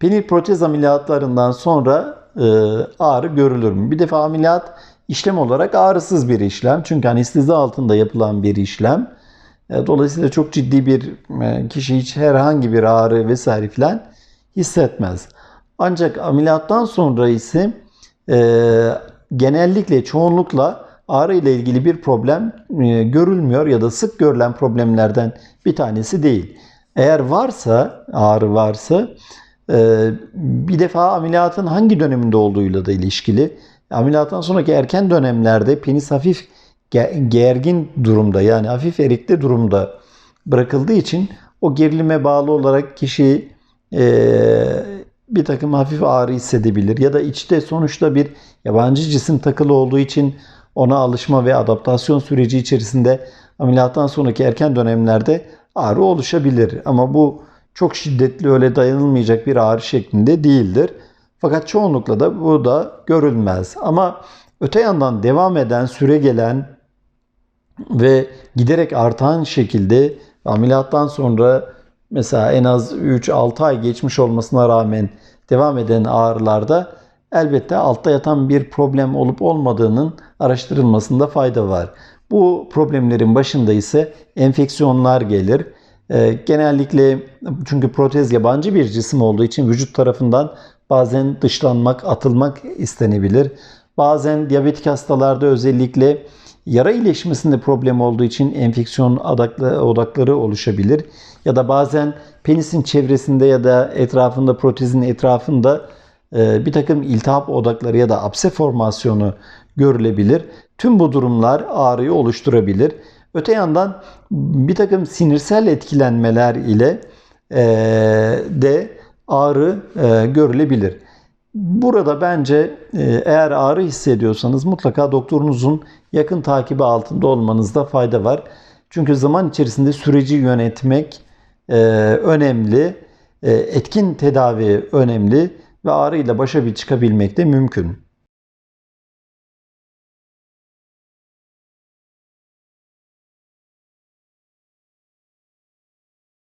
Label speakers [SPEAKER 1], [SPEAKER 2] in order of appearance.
[SPEAKER 1] Penil protez ameliyatlarından sonra e, ağrı görülür mü? Bir defa ameliyat işlem olarak ağrısız bir işlem. Çünkü anestezi altında yapılan bir işlem. E, dolayısıyla çok ciddi bir e, kişi hiç herhangi bir ağrı vesaire filan hissetmez. Ancak ameliyattan sonra ise e, genellikle çoğunlukla ağrı ile ilgili bir problem e, görülmüyor ya da sık görülen problemlerden bir tanesi değil. Eğer varsa ağrı varsa bir defa ameliyatın hangi döneminde olduğuyla da ilişkili. Ameliyattan sonraki erken dönemlerde penis hafif ge- gergin durumda yani hafif erikli durumda bırakıldığı için o gerilime bağlı olarak kişi e, bir takım hafif ağrı hissedebilir ya da içte sonuçta bir yabancı cisim takılı olduğu için ona alışma ve adaptasyon süreci içerisinde ameliyattan sonraki erken dönemlerde ağrı oluşabilir. Ama bu çok şiddetli öyle dayanılmayacak bir ağrı şeklinde değildir. Fakat çoğunlukla da bu da görülmez. Ama öte yandan devam eden, süre gelen ve giderek artan şekilde ameliyattan sonra mesela en az 3-6 ay geçmiş olmasına rağmen devam eden ağrılarda elbette altta yatan bir problem olup olmadığının araştırılmasında fayda var. Bu problemlerin başında ise enfeksiyonlar gelir. Ee, genellikle çünkü protez yabancı bir cisim olduğu için vücut tarafından bazen dışlanmak, atılmak istenebilir. Bazen diyabetik hastalarda özellikle yara iyileşmesinde problem olduğu için enfeksiyon odakları oluşabilir. Ya da bazen penisin çevresinde ya da etrafında, protezin etrafında e, bir takım iltihap odakları ya da apse formasyonu görülebilir. Tüm bu durumlar ağrıyı oluşturabilir. Öte yandan bir takım sinirsel etkilenmeler ile e, de ağrı e, görülebilir. Burada bence e, eğer ağrı hissediyorsanız mutlaka doktorunuzun yakın takibi altında olmanızda fayda var. Çünkü zaman içerisinde süreci yönetmek önemli, etkin tedavi önemli ve ağrıyla başa bir çıkabilmek de mümkün.